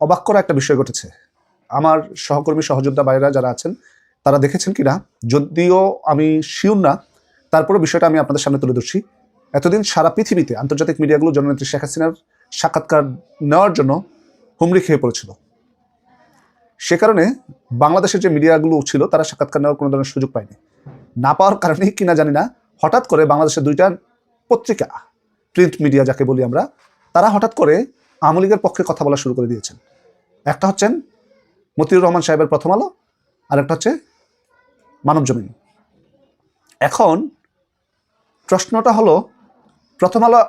অবাক করা একটা বিষয় ঘটেছে। আমার সহকর্মী, সহযোদ্ধা বাইরা যারা আছেন, তারা দেখেছেন কিনা? যদিও আমি শিওর না তারপরে বিষয়টা আমি আপনাদের সামনে তুলে ধরছি। এতদিন সারা পৃথিবীতে আন্তর্জাতিক মিডিয়াগুলো জননেত্রী শেখ হাসিনার সাক্ষাৎকার নেওয়ার জন্য হুমড়ি খেয়ে পড়েছিল। সে কারণে বাংলাদেশের যে মিডিয়াগুলো ছিল, তারা সাক্ষাৎকার নেওয়ার কোনো ধরনের সুযোগ পায়নি। না পাওয়ার কারণেই কিনা জানি না, হঠাৎ করে বাংলাদেশের দুইটা পত্রিকা, প্রিন্ট মিডিয়া যাকে বলি আমরা, তারা হঠাৎ করে আওয়ামী লীগের পক্ষে কথা বলা শুরু করে দিয়েছেন। একটা হচ্ছেন মতিউর রহমান সাহেবের প্রথম আলো আর একটা হচ্ছে মানব জমিন। এখন প্রশ্নটা হলো, প্রথম আলো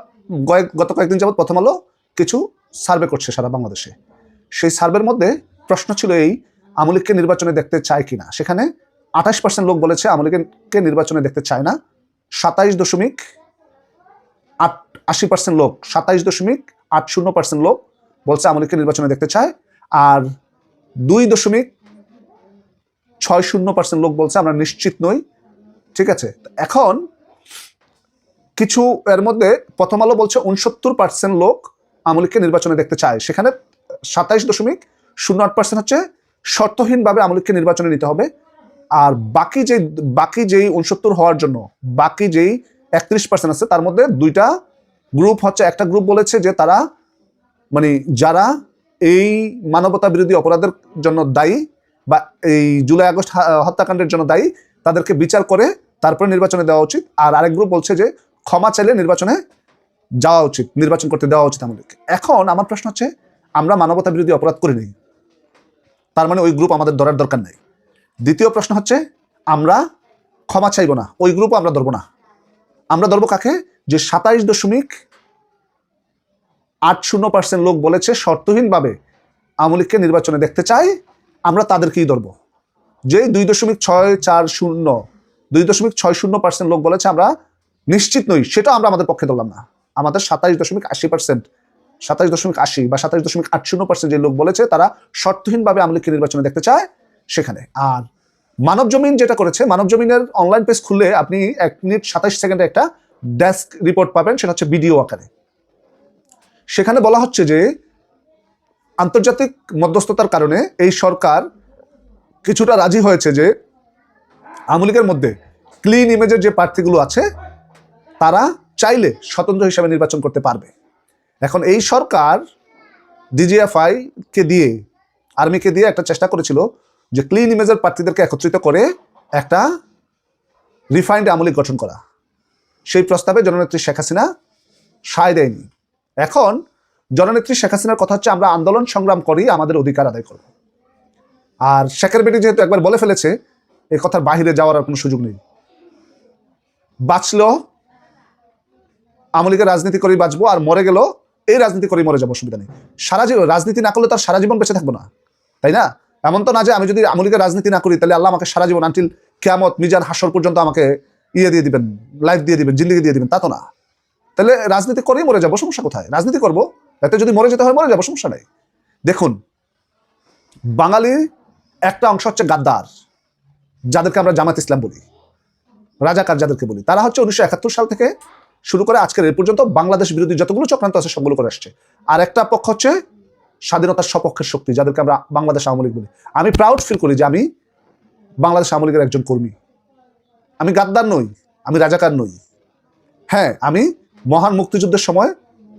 গত কয়েকদিন যাবৎ প্রথম আলো কিছু সার্ভে করছে সারা বাংলাদেশে। সেই সার্ভের মধ্যে প্রশ্ন ছিল এই আমলিককে নির্বাচনে দেখতে চায় কি না সেখানে আঠাশ পার্সেন্ট লোক বলেছে আওয়ামী লীগকে নির্বাচনে দেখতে চায় না। সাতাইশ দশমিক আট, আশি পার্সেন্ট লোক, সাতাইশ দশমিক আট শূন্য পার্সেন্ট লোক বলছে আমলিককে নির্বাচনে দেখতে চায়। আর দুই দশমিক ছয় শূন্য পার্সেন্ট লোক বলছে, আমরা নিশ্চিত নই। ঠিক আছে? এখন কিছু এর মধ্যে প্রথম আলো বলছে উনসত্তর পার্সেন্ট লোক আওয়ামী লীগকে নির্বাচনে দেখতে চায়। সেখানে সাতাইশ দশমিক শূন্য আট পার্সেন্ট হচ্ছে শর্তহীনভাবে আওয়ামী লীগকে নির্বাচনে নিতে হবে। আর বাকি যে বাকি যেই উনসত্তর হওয়ার জন্য, বাকি যেই একত্রিশ পার্সেন্ট আছে, তার মধ্যে দুইটা গ্রুপ হচ্ছে। একটা গ্রুপ বলেছে যে তারা মানে যারা এই মানবতা বিরোধী অপরাধের জন্য দায়ী বা এই জুলাই আগস্ট হত্যাকাণ্ডের জন্য দায়ী, তাদেরকে বিচার করে তারপরে নির্বাচনে দেওয়া উচিত। আর আরেক গ্রুপ বলছে যে, ক্ষমা চাইলে নির্বাচনে যাওয়া উচিত, নির্বাচন করতে দেওয়া উচিত আমাদেরকে। এখন আমার প্রশ্ন হচ্ছে, আমরা মানবতা বিরোধী অপরাধ করি নাই। তার মানে ওই গ্রুপ আমাদের ধরার দরকার নাই। দ্বিতীয় প্রশ্ন হচ্ছে, আমরা ক্ষমা চাইব না, ওই গ্রুপও আমরা ধরবো না। আমরা ধরবো কাকে? যে সাতাইশ দশমিক আট শূন্য পার্সেন্ট লোক বলেছে শর্তহীনভাবে আওয়ামী লীগকে নির্বাচনে দেখতে চাই, আমরা তাদেরকেই ধরবো। যেই দুই দশমিক ছয় চার শূন্য, দুই দশমিক ছয় শূন্য পার্সেন্ট লোক বলেছে, আমরা নিশ্চিত নই, সেটা আমরা আমাদের পক্ষে ধরলাম না। আমাদের সাতাইশ দশমিক আশি পার্সেন্ট সাতাশ দশমিক আশি বা সাতাশ দশমিক আট শূন্য পার্সেন্ট যে লোক বলেছে, তারা শর্তহীনভাবে আওয়ামী লীগকে নির্বাচনে দেখতে চায় সেখানে। আর মানব জমিন যেটা করেছে মানব জমিনের অনলাইন পেজ খুললে আপনি এক মিনিট সাতাইশ সেকেন্ডে একটা ডেস্ক রিপোর্ট পাবেন, সেটা হচ্ছে ভিডিও আকারে। সেখানে বলা হচ্ছে যে আন্তর্জাতিক মধ্যস্থতার কারণে এই সরকার কিছুটা রাজি হয়েছে যে আওয়ামী লীগের মধ্যে ক্লিন ইমেজের যে প্রার্থীগুলো আছে, তারা চাইলে স্বতন্ত্র হিসাবে নির্বাচন করতে পারবে। এখন এই সরকার ডিজিএফআই কে দিয়ে আর্মিকে দিয়ে একটা চেষ্টা করেছিল যে ক্লিন ইমেজের প্রার্থীদেরকে একত্রিত করে একটা রিফাইন্ড আওয়ামী লীগ গঠন করা। সেই প্রস্তাবে জননেত্রী শেখ হাসিনা সায় দেয়নি। এখন জননেত্রী শেখ হাসিনার কথা হচ্ছে, আমরা আন্দোলন সংগ্রাম করি, আমাদের অধিকার আদায় করব। আর শেখের বেটি যেহেতু একবার বলে ফেলেছে এই কথার বাহিরে যাওয়ার কোনো সুযোগ নেই। বাঁচলো, আওয়ামী রাজনীতি করেই বাঁচবো, আর মরে গেল এই রাজনীতি করেই মরে যাব, অসুবিধা নেই। সারা জীবন, রাজনীতি না করলে তার সারা জীবন বেঁচে থাকব না, তাই না? এমন তো না যে আমি যদি লীগের রাজনীতি না করি, তাহলে আল্লাহ আমাকে সারা জীবন আনটিল কেয়ামত, মিজান হাসর পর্যন্ত আমাকে ইয়ে দিয়ে দিবেন লাইফ দিয়ে দিবেন, জিন্দিগি দিয়ে দিবেন, তা তো না। তাহলে রাজনীতি করেই মরে যাব, সমস্যা কোথায়? রাজনীতি করব? এতে যদি মরে যেতে হয়, মরে যাব, সমস্যা নেই। দেখুন, বাঙালি একটা অংশ হচ্ছে গাদ্দার, যাদেরকে আমরা জামাত ইসলাম বলি। রাজাকার যাদেরকে বলি। তারা হচ্ছে উনিশশো একাত্তর সাল থেকে শুরু করে আজকের এর পর্যন্ত বাংলাদেশ বিরোধী যতগুলো চক্রান্ত আছে, সবগুলো করে আসছে। আর একটা পক্ষ হচ্ছে স্বাধীনতার সপক্ষের শক্তি, যাদেরকে আমরা বাংলাদেশ আওয়ামী লীগ বলি। আমি প্রাউড ফিল করি যে আমি বাংলাদেশ আওয়ামী লীগের একজন কর্মী। আমি গাদ্দার নই, আমি রাজাকার নই। হ্যাঁ আমি মহান মুক্তিযুদ্ধের সময়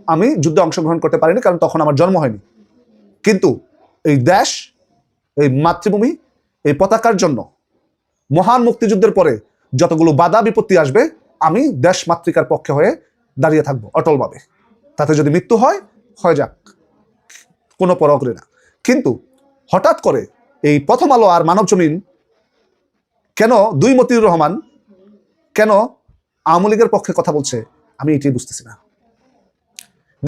আমি যুদ্ধে অংশগ্রহণ করতে পারিনি, কারণ তখন আমার জন্ম হয়নি। কিন্তু এই দেশ, এই মাতৃভূমি, এই পতাকার জন্য মহান মুক্তিযুদ্ধের পরে যতগুলো বাধা বিপত্তি আসবে, আমি দেশ মাতৃকার পক্ষে হয়ে দাঁড়িয়ে থাকব অটলভাবে। তাতে যদি মৃত্যু হয়, হয়ে যাক, কোনো পরকরে না। কিন্তু হঠাৎ করে এই প্রথম আলো আর মানব জমিন কেন দুই মতিউর রহমান, কেন আওয়ামী লীগের পক্ষে কথা বলছে আমি এটাই বুঝতেছি না।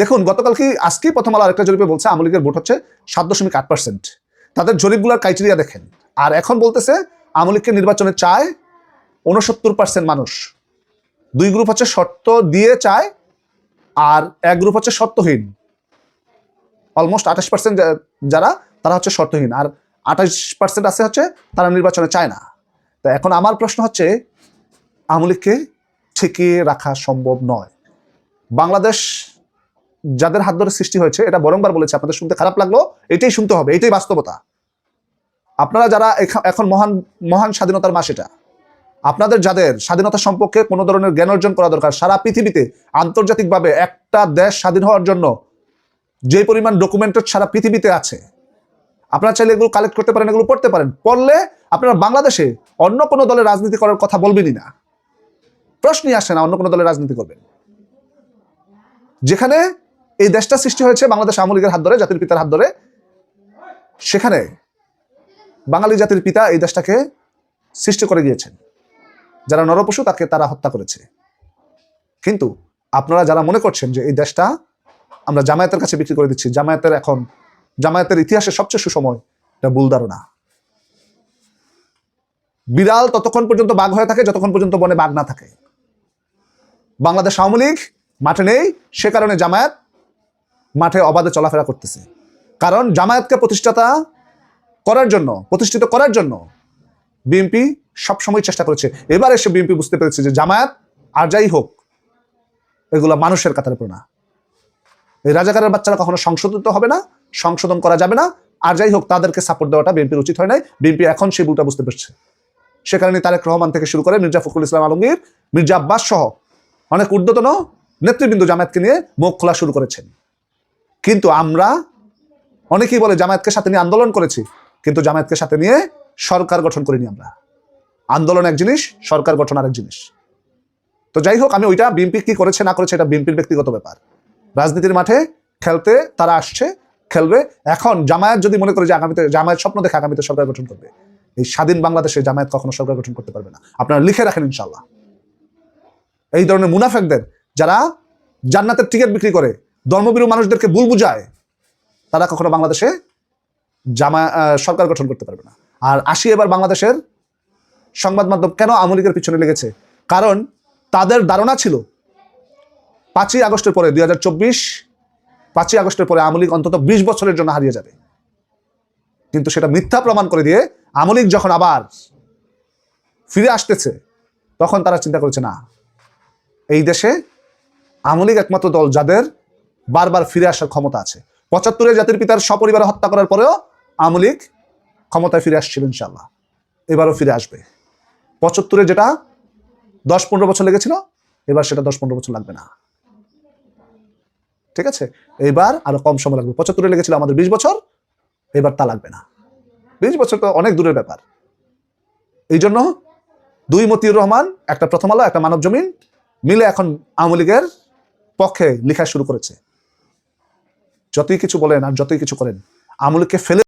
দেখুন, গতকাল কি আজকেই প্রথম আলো আরেকটা জরিপে বলছে, আওয়ামী লীগের ভোট হচ্ছে সাত দশমিক আট পার্সেন্ট। তাদের জরিপগুলোর ক্রাইটেরিয়া দেখেন। আর এখন বলতেছে, আওয়ামী লীগকে নির্বাচনে চায় উনসত্তর পার্সেন্ট মানুষ। দুই গ্রুপ হচ্ছে শর্ত দিয়ে চায়, আর এক গ্রুপ হচ্ছে শর্তহীন। অলমোস্ট আঠাশ পার্সেন্ট যারা, তারা হচ্ছে শর্তহীন। আর আঠাশ পার্সেন্ট আছে হচ্ছে, তারা নির্বাচনে চায় না। তো এখন আমার প্রশ্ন হচ্ছে, আওয়ামী লীগকে ঠেকিয়ে রাখা সম্ভব নয়। বাংলাদেশ যাদের হাত ধরে সৃষ্টি হয়েছে, এটা বরংবার বলেছে, আপনাদের শুনতে খারাপ লাগল, এটাই শুনতে হবে, এটাই বাস্তবতা। আপনারা যারা এখা- এখন মহান মহান স্বাধীনতার মাস এটা, আপনাদের যাদের স্বাধীনতা সম্পর্কে কোনো ধরনের জ্ঞান অর্জন করা দরকার, সারা পৃথিবীতে আন্তর্জাতিকভাবে একটা দেশ স্বাধীন হওয়ার জন্য যে পরিমাণ ডকুমেন্টেড সারা পৃথিবীতে আছে, আপনারা চাইলে এগুলো কালেক্ট করতে পারেন, এগুলো পড়তে পারেন, পড়লে আপনারা বাংলাদেশে অন্য কোনো দলের রাজনীতি করার কথা বলবেনই না। প্রশ্নই আসে না, অন্য কোনো দলের রাজনীতি করবেন যেখানে এই দেশটা সৃষ্টি হয়েছে বাংলাদেশ আওয়ামী লীগের হাত ধরে, জাতির পিতার হাত ধরে, সেখানে বাঙালি জাতির পিতা এই দেশটাকে সৃষ্টি করে গিয়েছেন। যারা নরপশু, তাকে তারা হত্যা করেছে। কিন্তু আপনারা যারা মনে করছেন যে এই দেশটা আমরা জামায়াতের কাছে বিক্রি করে দিচ্ছি, জামায়াতের এখন, জামায়াতের ইতিহাসের সবচেয়ে সুসময় এটা ভুল ধারণা। বিড়াল ততক্ষণ পর্যন্ত বাঘ হয়ে থাকে, যতক্ষণ পর্যন্ত বনে বাঘ না থাকে। বাংলাদেশ আওয়ামী লীগ মাঠে নেই, সে কারণে জামায়াত মাঠে অবাধে চলাফেরা করতেছে। কারণ জামায়াতকে প্রতিষ্ঠাতা করার জন্য, প্রতিষ্ঠিত করার জন্য বিএনপি সবসময় চেষ্টা করেছে। এবার এসে বিএনপি বুঝতে পেরেছে যে জামায়াত আর যাই হোক, এগুলো মানুষের কাতারে পড়ে না এই রাজাকারের বাচ্চারা কখনো সংশোধিত হবে না, সংশোধন করা যাবে না। আর যাই হোক, তাদেরকে সাপোর্ট দেওয়াটা বিএনপির উচিত হয় নাই। বিএনপি এখন সেই ভুলটা বুঝতে পারছে। সে কারণে তারেক রহমান থেকে শুরু করে মির্জা ফখরুল ইসলাম আলমগীর, মির্জা আব্বাস সহ অনেক ঊর্ধ্বতন নেতৃবৃন্দ জামায়াতকে নিয়ে মুখ খোলা শুরু করেছেন। কিন্তু আমরা অনেকেই বলে জামায়াতকে সাথে নিয়ে আন্দোলন করেছি, কিন্তু জামায়াতকে সাথে নিয়ে সরকার গঠন করিনি আমরা। আন্দোলন এক জিনিস, সরকার গঠন আরেক জিনিস। তো যাই হোক, আমি ওইটা বিএনপি কি করেছে, না করেছে, এটা বিএনপির ব্যক্তিগত ব্যাপার। রাজনীতির মাঠে খেলতে তারা আসছে, খেলবে। এখন জামায়াত যদি মনে করে যে আগামীতে জামায়াত স্বপ্ন দেখে আগামীতে সরকার গঠন করবে, এই স্বাধীন বাংলাদেশে জামায়াত কখনো সরকার গঠন করতে পারবে না। আপনারা লিখে রাখেন ইনশাল্লাহ এই ধরনের মুনাফেকদের যারা জান্নাতের টিকিট বিক্রি করে ধর্মবিরু মানুষদেরকে ভুল বুঝায়, তারা কখনো বাংলাদেশে জামা সরকার গঠন করতে পারবে না। আর আসি এবার বাংলাদেশের সংবাদ মাধ্যম কেন আওয়ামী লীগের পিছনে লেগেছে? কারণ তাদের ধারণা ছিল, পাঁচই আগস্টের পরে, দুই হাজার চব্বিশ, পাঁচই আগস্টের পরে আওয়ামী লীগ অন্তত বিশ বছরের জন্য হারিয়ে যাবে। কিন্তু সেটা মিথ্যা প্রমাণ করে দিয়ে আওয়ামী লীগ যখন আবার ফিরে আসতেছে, তখন তারা চিন্তা করেছে, না এই দেশে আওয়ামী লীগ একমাত্র দল যাদের বারবার ফিরে আসার ক্ষমতা আছে। পঁচাত্তরে জাতির পিতার সপরিবার হত্যা করার পরেও আওয়ামী লীগ ক্ষমতায় ফিরে আসছিল ইনশাল্লাহ এবারও ফিরে আসবে। পঁচাত্তরে যেটা দশ পনেরো বছর লেগেছিল, এবার সেটা দশ পনেরো বছর লাগবে না। ঠিক আছে? এবার আরও কম সময় লাগবে। পঁচাত্তরে লেগেছিল আমাদের বিশ বছর, এবার তা লাগবে না। বিশ বছর তো অনেক দূরের ব্যাপার। এই জন্য দুই মতিউর রহমান, একটা প্রথম আলো, একটা মানব জমিন মিলে এখন আওয়ামী লীগের পক্ষে লেখা শুরু করেছে। যতই কিছু বলেন আর যতই কিছু করেন, আওয়ামী লীগকে ফেলে